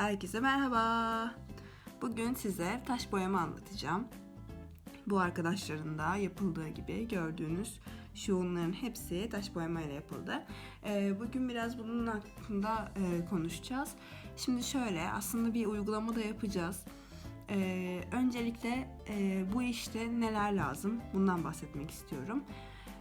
Herkese merhaba. Bugün size taş boyama anlatacağım. Bu arkadaşların da yapıldığı gibi gördüğünüz şunların hepsi taş boyama ile yapıldı. Ee, bugün biraz bunun hakkında e, konuşacağız. Şimdi şöyle aslında bir uygulama da yapacağız. Ee, öncelikle e, bu işte neler lazım bundan bahsetmek istiyorum.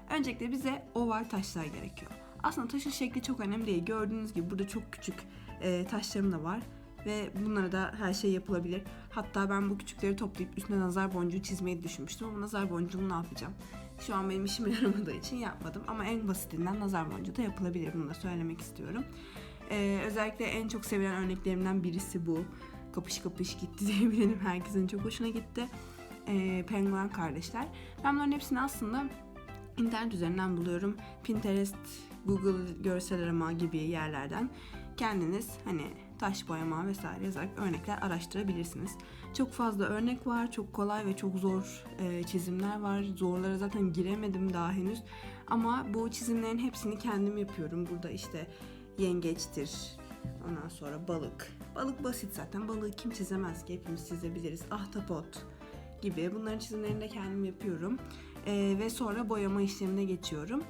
Öncelikle bize oval taşlar gerekiyor. Aslında taşın şekli çok önemli değil. Gördüğünüz gibi burada çok küçük e, taşlarım da var. Ve bunlara da her şey yapılabilir. Hatta ben bu küçükleri toplayıp üstüne nazar boncuğu çizmeyi düşünmüştüm ama nazar boncuğunu ne yapacağım? Şu an benim işime yaramadığı için yapmadım ama en basitinden nazar boncuğu da yapılabilir. Bunu da söylemek istiyorum. Ee, özellikle en çok sevilen örneklerimden birisi bu. Kapış kapış gitti diyebilirim. Herkesin çok hoşuna gitti. Ee, Penguen kardeşler. Ben bunların hepsini aslında internet üzerinden buluyorum. Pinterest, Google görsel arama gibi yerlerden kendiniz hani taş boyama vesaire yazarak örnekler araştırabilirsiniz. Çok fazla örnek var, çok kolay ve çok zor e, çizimler var. Zorlara zaten giremedim daha henüz. Ama bu çizimlerin hepsini kendim yapıyorum. Burada işte yengeçtir, ondan sonra balık. Balık basit zaten. Balığı kim çizemez ki? Hepimiz çizebiliriz. Ahtapot gibi. Bunların çizimlerini de kendim yapıyorum. E, ve sonra boyama işlemine geçiyorum.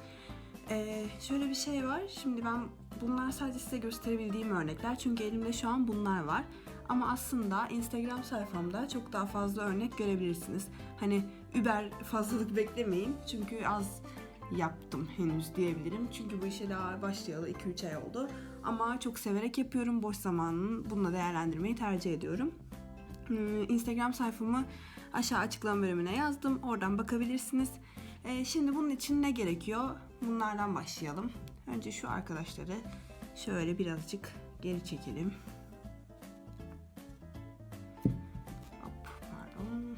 Ee, şöyle bir şey var. Şimdi ben bunlar sadece size gösterebildiğim örnekler. Çünkü elimde şu an bunlar var. Ama aslında Instagram sayfamda çok daha fazla örnek görebilirsiniz. Hani Uber fazlalık beklemeyin. Çünkü az yaptım henüz diyebilirim. Çünkü bu işe daha başlayalı 2-3 ay oldu. Ama çok severek yapıyorum. Boş zamanını bununla değerlendirmeyi tercih ediyorum. Hmm, Instagram sayfamı aşağı açıklama bölümüne yazdım. Oradan bakabilirsiniz. Ee, şimdi bunun için ne gerekiyor? Bunlardan başlayalım. Önce şu arkadaşları şöyle birazcık geri çekelim. Hop, pardon.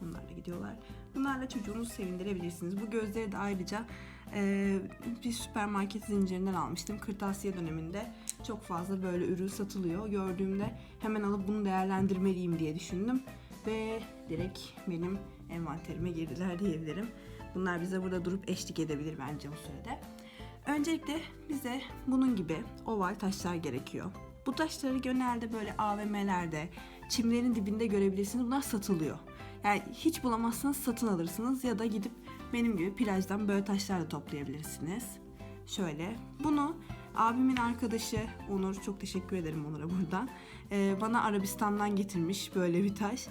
Bunlar da gidiyorlar. Bunlarla çocuğunuzu sevindirebilirsiniz. Bu gözleri de ayrıca e, bir süpermarket zincirinden almıştım. Kırtasiye döneminde çok fazla böyle ürün satılıyor. Gördüğümde hemen alıp bunu değerlendirmeliyim diye düşündüm. Ve direkt benim envanterime girdiler diyebilirim. Bunlar bize burada durup eşlik edebilir bence bu sürede. Öncelikle bize bunun gibi oval taşlar gerekiyor. Bu taşları genelde böyle AVM'lerde, çimlerin dibinde görebilirsiniz. Bunlar satılıyor. Yani hiç bulamazsanız satın alırsınız ya da gidip benim gibi plajdan böyle taşlar da toplayabilirsiniz. Şöyle bunu abimin arkadaşı Onur çok teşekkür ederim Onur'a buradan. Ee, bana Arabistan'dan getirmiş böyle bir taş.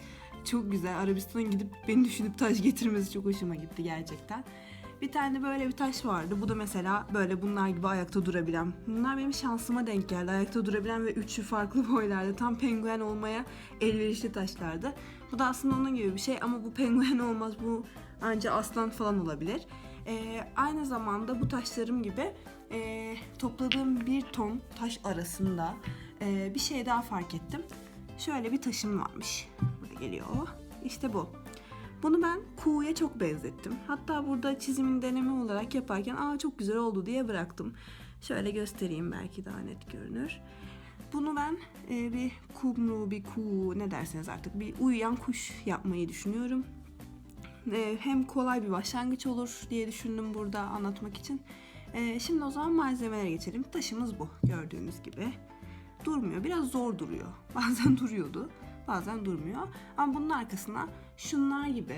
Çok güzel. Arabistan'a gidip beni düşünüp taş getirmesi çok hoşuma gitti gerçekten. Bir tane böyle bir taş vardı. Bu da mesela böyle bunlar gibi ayakta durabilen. Bunlar benim şansıma denk geldi. Ayakta durabilen ve üçü farklı boylarda. Tam penguen olmaya elverişli taşlardı. Bu da aslında onun gibi bir şey ama bu penguen olmaz. Bu ancak aslan falan olabilir. Ee, aynı zamanda bu taşlarım gibi e, topladığım bir ton taş arasında e, bir şey daha fark ettim. Şöyle bir taşım varmış. Burada geliyor. İşte bu. Bunu ben kuğuya çok benzettim. Hatta burada çizimin deneme olarak yaparken aa çok güzel oldu diye bıraktım. Şöyle göstereyim belki daha net görünür. Bunu ben e, bir kumru, bir kuğu ne derseniz artık bir uyuyan kuş yapmayı düşünüyorum. E, hem kolay bir başlangıç olur diye düşündüm burada anlatmak için. E, şimdi o zaman malzemelere geçelim. Taşımız bu gördüğünüz gibi. Durmuyor. Biraz zor duruyor. Bazen duruyordu. Bazen durmuyor. Ama bunun arkasına şunlar gibi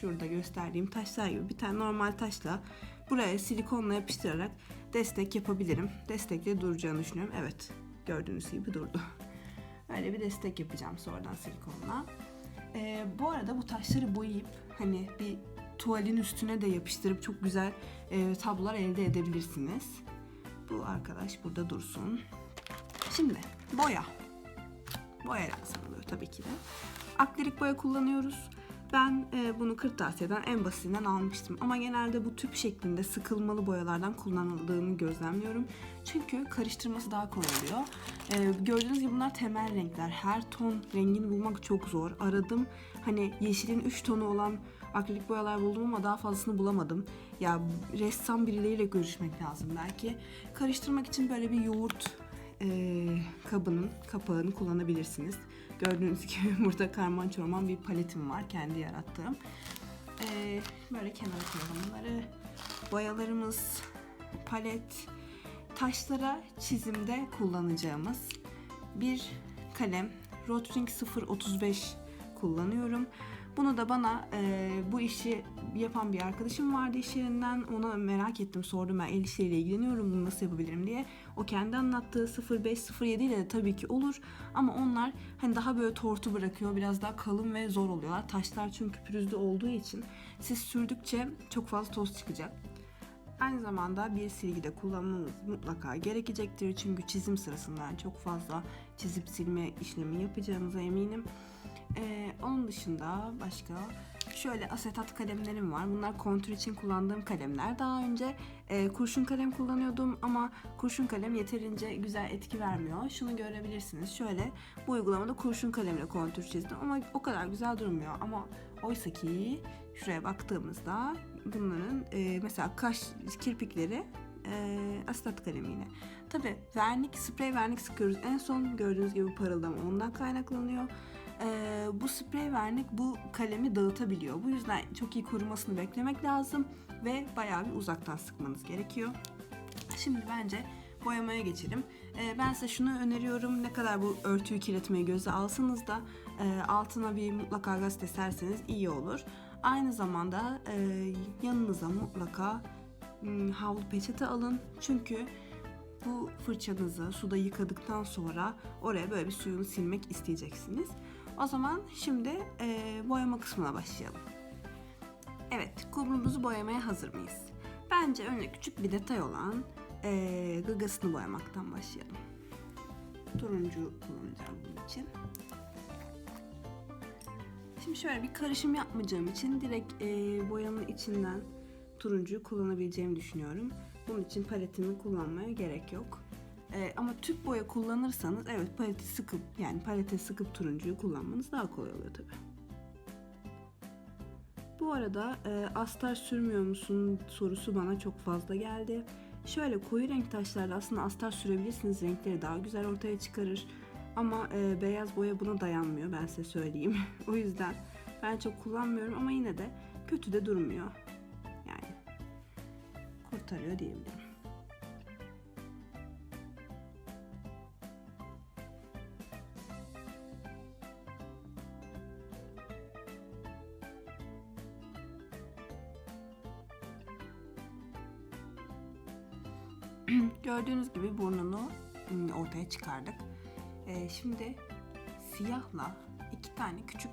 şurada gösterdiğim taşlar gibi bir tane normal taşla buraya silikonla yapıştırarak destek yapabilirim. Destekle duracağını düşünüyorum. Evet gördüğünüz gibi durdu. Öyle bir destek yapacağım sonradan silikonla. Ee, bu arada bu taşları boyayıp hani bir tuvalin üstüne de yapıştırıp çok güzel e, tablolar elde edebilirsiniz. Bu arkadaş burada dursun. Şimdi boya. Boya lazım oluyor tabii ki de. Akrilik boya kullanıyoruz. Ben e, bunu kırtasiyeden en basitinden almıştım. Ama genelde bu tüp şeklinde sıkılmalı boyalardan kullanıldığını gözlemliyorum. Çünkü karıştırması daha kolay oluyor. E, gördüğünüz gibi bunlar temel renkler. Her ton rengini bulmak çok zor. Aradım. Hani yeşilin 3 tonu olan akrilik boyalar buldum ama daha fazlasını bulamadım. Ya ressam birileriyle görüşmek lazım belki. Karıştırmak için böyle bir yoğurt kabının kapağını kullanabilirsiniz. Gördüğünüz gibi burada karman çorman bir paletim var kendi yarattığım. E, böyle kenara koyalım bunları. Boyalarımız, palet, taşlara çizimde kullanacağımız bir kalem Rotring 035 kullanıyorum. Bunu da bana e, bu işi yapan bir arkadaşım vardı iş yerinden. Ona merak ettim sordum ben el işleriyle ilgileniyorum bunu nasıl yapabilirim diye. O kendi anlattığı 05-07 ile de tabii ki olur. Ama onlar hani daha böyle tortu bırakıyor. Biraz daha kalın ve zor oluyorlar. Taşlar çünkü pürüzlü olduğu için siz sürdükçe çok fazla toz çıkacak. Aynı zamanda bir silgi de kullanmanız mutlaka gerekecektir. Çünkü çizim sırasında çok fazla çizip silme işlemi yapacağınıza eminim. Ee, onun dışında başka şöyle asetat kalemlerim var. Bunlar kontür için kullandığım kalemler. Daha önce e, kurşun kalem kullanıyordum ama kurşun kalem yeterince güzel etki vermiyor. Şunu görebilirsiniz. Şöyle bu uygulamada kurşun kalemle kontür çizdim ama o kadar güzel durmuyor. Ama oysa ki şuraya baktığımızda bunların e, mesela kaş kirpikleri e, asetat kalemiyle. Tabi vernik, sprey vernik sıkıyoruz. En son gördüğünüz gibi parıldama ondan kaynaklanıyor. Ee, bu sprey vernik bu kalemi dağıtabiliyor. Bu yüzden çok iyi kurumasını beklemek lazım ve bayağı bir uzaktan sıkmanız gerekiyor. Şimdi bence boyamaya geçelim. Ee, ben size şunu öneriyorum. Ne kadar bu örtüyü kirletmeyi göze alsanız da e, altına bir mutlaka gazete serseniz iyi olur. Aynı zamanda e, yanınıza mutlaka m, havlu peçete alın. Çünkü bu fırçanızı suda yıkadıktan sonra oraya böyle bir suyunu silmek isteyeceksiniz. O zaman şimdi e, boyama kısmına başlayalım. Evet, kumrumuzu boyamaya hazır mıyız? Bence önce küçük bir detay olan e, gagasını boyamaktan başlayalım. Turuncu kullanacağım bunun için. Şimdi şöyle bir karışım yapmayacağım için direkt e, boyanın içinden turuncuyu kullanabileceğimi düşünüyorum. Bunun için paletimi kullanmaya gerek yok. Ee, ama tüp boya kullanırsanız evet paleti sıkıp yani palete sıkıp turuncuyu kullanmanız daha kolay oluyor tabi. Bu arada e, astar sürmüyor musun sorusu bana çok fazla geldi. Şöyle koyu renk taşlarda aslında astar sürebilirsiniz. Renkleri daha güzel ortaya çıkarır. Ama e, beyaz boya buna dayanmıyor ben size söyleyeyim. o yüzden ben çok kullanmıyorum ama yine de kötü de durmuyor. Yani kurtarıyor diyebilirim. Gördüğünüz gibi burnunu ım, ortaya çıkardık. Ee, şimdi siyahla iki tane küçük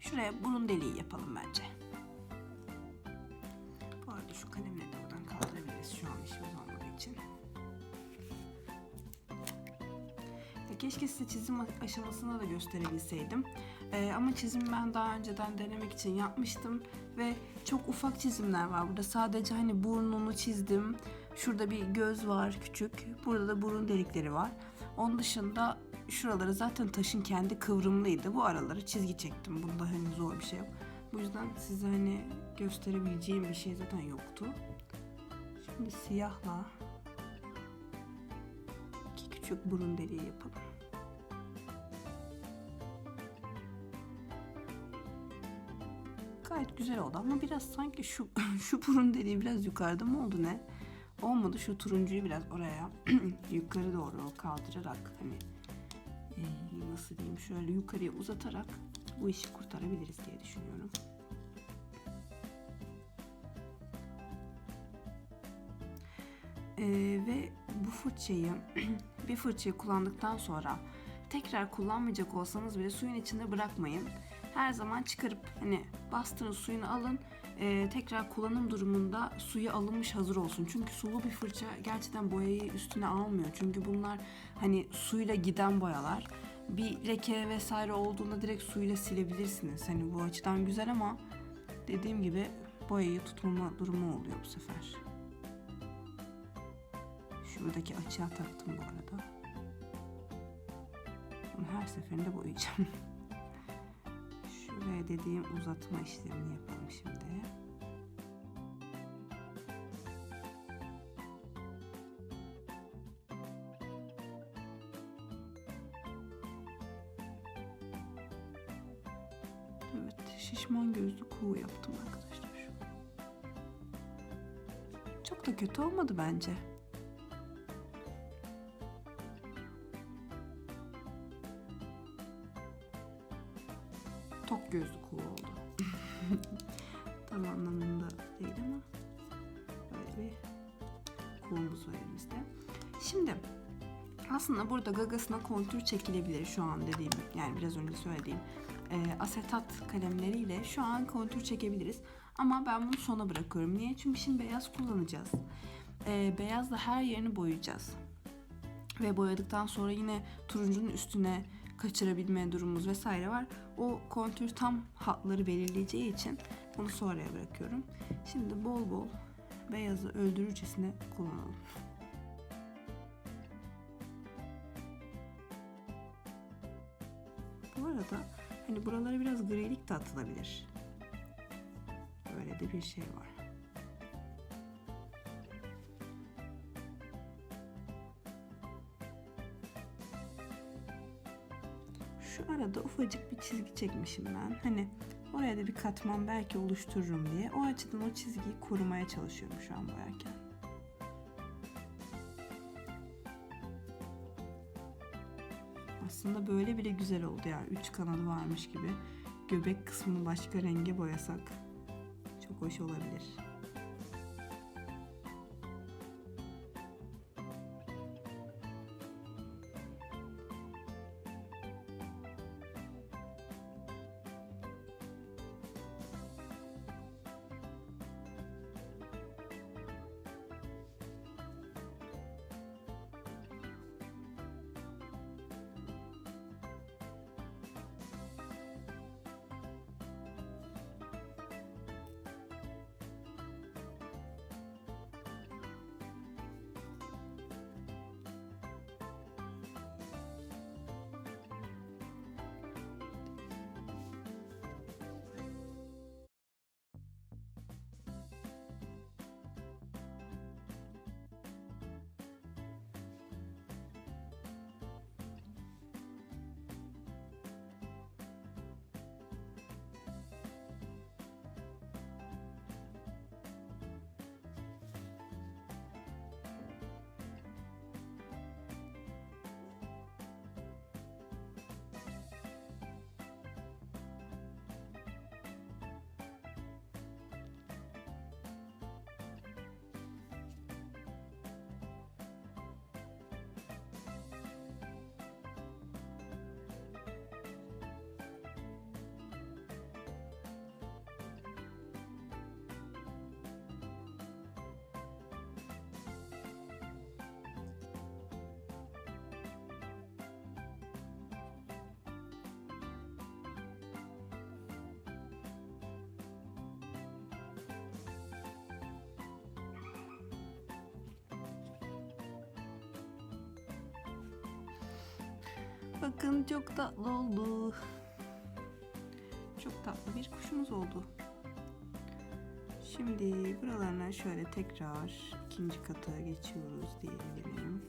şuraya burun deliği yapalım bence. Bu arada şu kalemle de oradan kaldırabiliriz şu an işimiz olmadığı için. Keşke size çizim aşamasını da gösterebilseydim. Ee, ama çizim ben daha önceden denemek için yapmıştım ve çok ufak çizimler var. Burada sadece hani burnunu çizdim. Şurada bir göz var küçük. Burada da burun delikleri var. Onun dışında şuraları zaten taşın kendi kıvrımlıydı. Bu araları çizgi çektim. Bunda hani zor bir şey yok. Bu yüzden size hani gösterebileceğim bir şey zaten yoktu. Şimdi siyahla iki küçük burun deliği yapalım. Gayet güzel oldu ama biraz sanki şu şu burun deliği biraz yukarıda mı oldu ne? Olmadı şu turuncuyu biraz oraya yukarı doğru kaldırarak hani e, nasıl diyeyim şöyle yukarıya uzatarak bu işi kurtarabiliriz diye düşünüyorum. E, ve bu fırçayı bir fırçayı kullandıktan sonra tekrar kullanmayacak olsanız bile suyun içinde bırakmayın. Her zaman çıkarıp hani bastırın suyunu alın e, tekrar kullanım durumunda suyu alınmış hazır olsun. Çünkü sulu bir fırça gerçekten boyayı üstüne almıyor. Çünkü bunlar hani suyla giden boyalar. Bir leke vesaire olduğunda direkt suyla silebilirsiniz. Hani bu açıdan güzel ama dediğim gibi boyayı tutmama durumu oluyor bu sefer. Şuradaki açığa taktım bu arada. Bunu her seferinde boyayacağım. Şuraya dediğim uzatma işlemini yapalım şimdi. Evet, şişman gözlü kuğu yaptım arkadaşlar. Çok da kötü olmadı bence. Elimizde. Şimdi aslında burada gagasına kontür çekilebilir şu an dediğim yani biraz önce söylediğim e, asetat kalemleriyle şu an kontür çekebiliriz. Ama ben bunu sona bırakıyorum. Niye? Çünkü şimdi beyaz kullanacağız. E, beyazla her yerini boyayacağız. Ve boyadıktan sonra yine turuncunun üstüne kaçırabilme durumumuz vesaire var. O kontür tam hatları belirleyeceği için bunu sonraya bırakıyorum. Şimdi bol bol beyazı öldürücesine kullanalım. Bu arada hani buralara biraz grilik de atılabilir. Böyle de bir şey var. Şu arada ufacık bir çizgi çekmişim ben. Hani oraya da bir katman belki oluştururum diye. O açıdan o çizgiyi korumaya çalışıyorum şu an boyarken. Aslında böyle bile güzel oldu ya. Üç kanalı varmış gibi. Göbek kısmını başka renge boyasak çok hoş olabilir. Bakın çok tatlı oldu. Çok tatlı bir kuşumuz oldu. Şimdi buralarına şöyle tekrar ikinci kata geçiyoruz diyebilirim.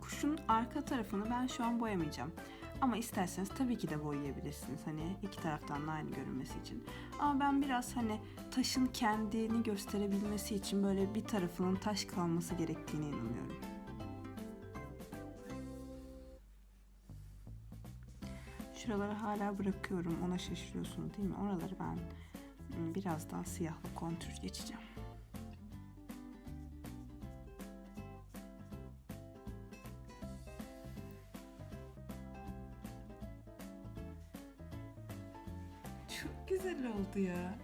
Kuşun arka tarafını ben şu an boyamayacağım. Ama isterseniz tabii ki de boyayabilirsiniz. Hani iki taraftan da aynı görünmesi için. Ama ben biraz hani taşın kendini gösterebilmesi için böyle bir tarafının taş kalması gerektiğine inanıyorum. Şuraları hala bırakıyorum. Ona şaşırıyorsunuz değil mi? Oraları ben ım, biraz daha siyahlı kontür geçeceğim. Oldu ya.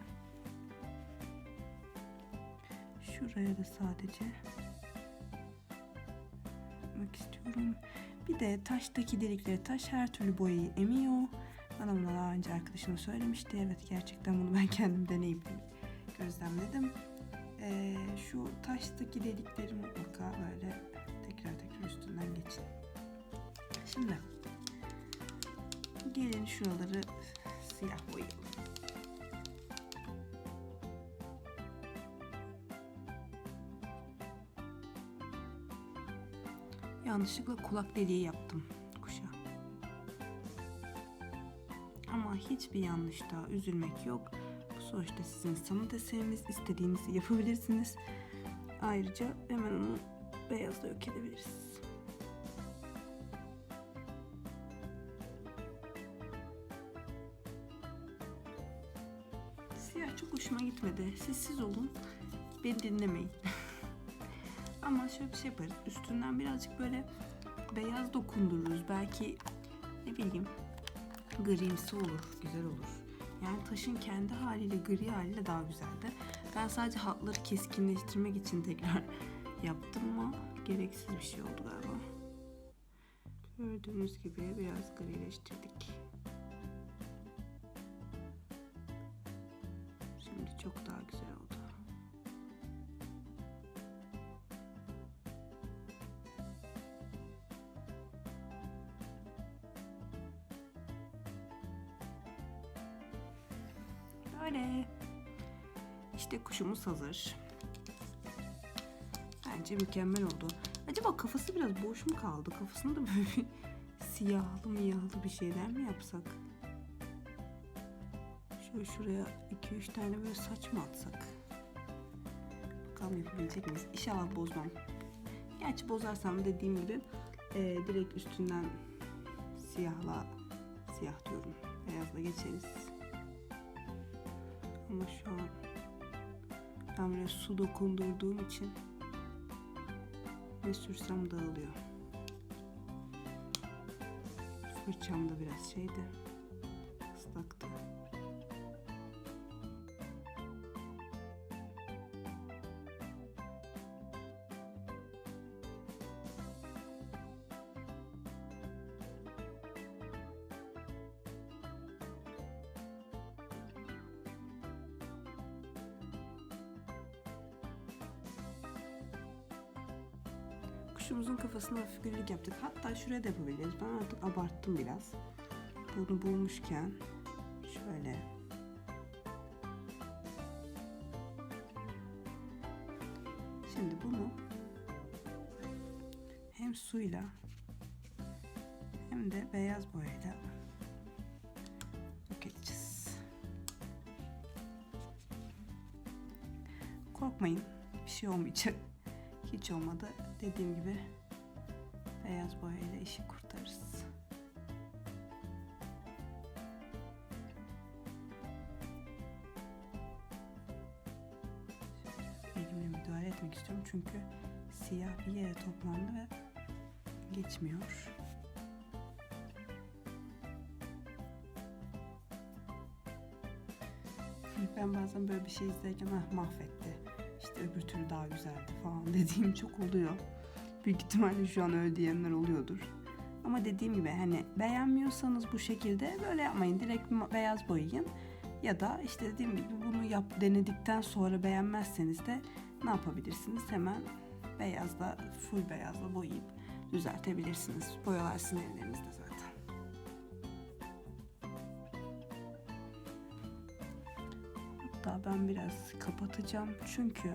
Şuraya da sadece yapmak istiyorum. Bir de taştaki delikleri taş her türlü boyayı emiyor. Bana bunu daha önce arkadaşım söylemişti. Evet gerçekten bunu ben kendim deneyip gözlemledim. Ee, şu taştaki delikleri mutlaka böyle tekrar tekrar üstünden geçin. Şimdi gelin şuraları siyah boyayalım. yanlışlıkla kulak deliği yaptım kuşa. Ama hiçbir yanlışta üzülmek yok. Bu sonuçta sizin sanat eseriniz. istediğinizi yapabilirsiniz. Ayrıca hemen onu beyazla yok edebiliriz. Siyah çok hoşuma gitmedi. Sessiz olun. Beni dinlemeyin. Ama şöyle bir şey yaparız. Üstünden birazcık böyle beyaz dokundururuz. Belki ne bileyim grimsi olur, güzel olur. Yani taşın kendi haliyle gri haliyle daha güzeldi. Ben sadece hatları keskinleştirmek için tekrar yaptım ama gereksiz bir şey oldu galiba. Gördüğünüz gibi biraz grileştirdik. Şimdi çok daha güzel oldu. Böyle. İşte kuşumuz hazır. Bence mükemmel oldu. Acaba kafası biraz boş mu kaldı? Kafasında da böyle bir siyahlı miyahlı bir şeyler mi yapsak? Şöyle şuraya 2-3 tane böyle saç mı atsak? Bakalım yapabilecek miyiz? İnşallah bozmam. Gerçi bozarsam dediğim gibi e, direkt üstünden siyahla siyah diyorum. Beyazla geçeriz. Ama şu an ben böyle su dokundurduğum için ne sürsem dağılıyor. Fırçam da biraz şeydi. ıslaktı. Kuşumuzun kafasına hafif gülük yaptık. Hatta şuraya da yapabiliriz. Ben artık abarttım biraz. Bunu bulmuşken şöyle Şimdi bunu hem suyla hem de beyaz boyayla yok edeceğiz. Korkmayın. Bir şey olmayacak. Hiç olmadı. Dediğim gibi beyaz boyayla işi kurtarırız. Elimle müdahale etmek istiyorum çünkü siyah bir yere toplandı ve geçmiyor. Ben bazen böyle bir şey izlerken ah mahvetti. İşte öbür türlü daha güzeldi falan dediğim çok oluyor. Büyük ihtimalle şu an öyle diyenler oluyordur. Ama dediğim gibi hani beğenmiyorsanız bu şekilde böyle yapmayın. Direkt beyaz boyayın. Ya da işte dediğim gibi bunu yap denedikten sonra beğenmezseniz de ne yapabilirsiniz? Hemen beyazla, full beyazla boyayıp düzeltebilirsiniz. Boyalar sizin Hatta ben biraz kapatacağım çünkü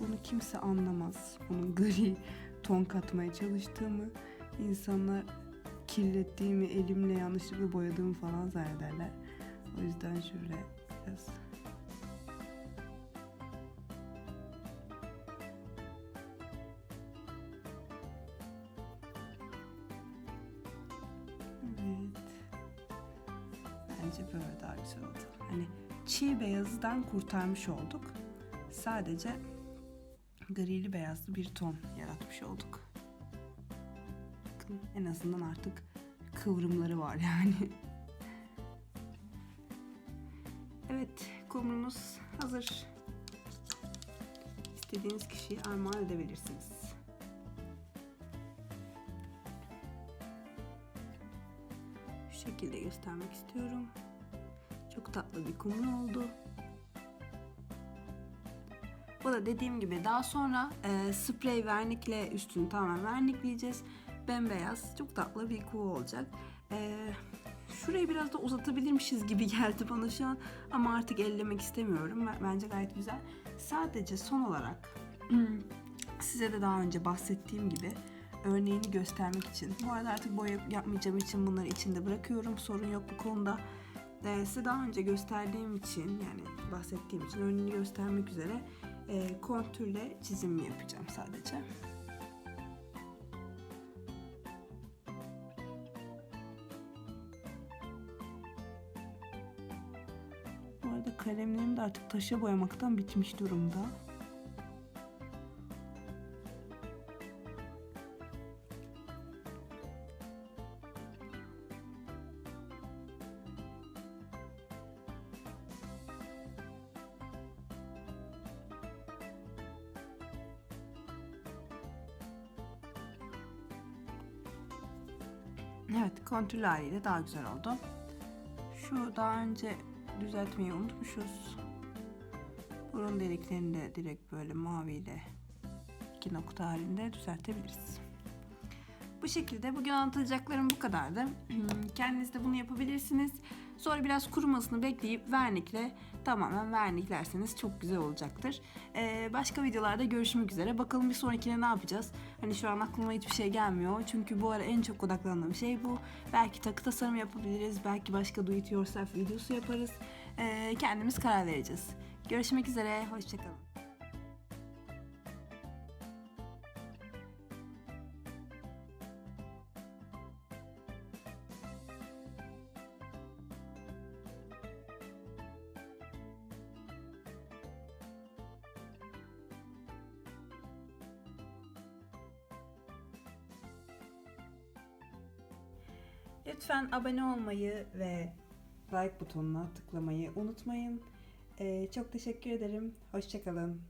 bunu kimse anlamaz. Bunun gri ton katmaya çalıştığımı insanlar kirlettiğimi, elimle yanlışlıkla boyadığımı falan zannederler. O yüzden şöyle biraz kurtarmış olduk. Sadece grili beyazlı bir ton yaratmış olduk. En azından artık kıvrımları var yani. Evet, kumrumuz hazır. İstediğiniz kişiye armağan edebilirsiniz. Şu şekilde göstermek istiyorum. Çok tatlı bir kumru oldu. Dediğim gibi daha sonra e, sprey vernikle üstünü tamamen vernikleyeceğiz. Bembeyaz çok tatlı bir kuğu olacak. E, şurayı biraz da uzatabilirmişiz gibi geldi bana şu an. Ama artık ellemek istemiyorum. Bence gayet güzel. Sadece son olarak size de daha önce bahsettiğim gibi örneğini göstermek için. Bu arada artık boya yapmayacağım için bunları içinde bırakıyorum. Sorun yok bu konuda. Ee, size daha önce gösterdiğim için yani bahsettiğim için örneğini göstermek üzere e, kontürle çizim yapacağım sadece. kalemlerim de artık taşa boyamaktan bitmiş durumda. Evet, kontürlü haliyle daha güzel oldu. Şu daha önce düzeltmeyi unutmuşuz. Burun deliklerini de direkt böyle maviyle iki nokta halinde düzeltebiliriz. Bu şekilde bugün anlatacaklarım bu kadardı. Kendiniz de bunu yapabilirsiniz. Sonra biraz kurumasını bekleyip vernikle tamamen verniklerseniz çok güzel olacaktır. Ee, başka videolarda görüşmek üzere. Bakalım bir sonrakine ne yapacağız? Hani şu an aklıma hiçbir şey gelmiyor. Çünkü bu ara en çok odaklandığım şey bu. Belki takı tasarım yapabiliriz. Belki başka do it yourself videosu yaparız. Ee, kendimiz karar vereceğiz. Görüşmek üzere. Hoşçakalın. Abone olmayı ve like butonuna tıklamayı unutmayın. Ee, çok teşekkür ederim. Hoşçakalın.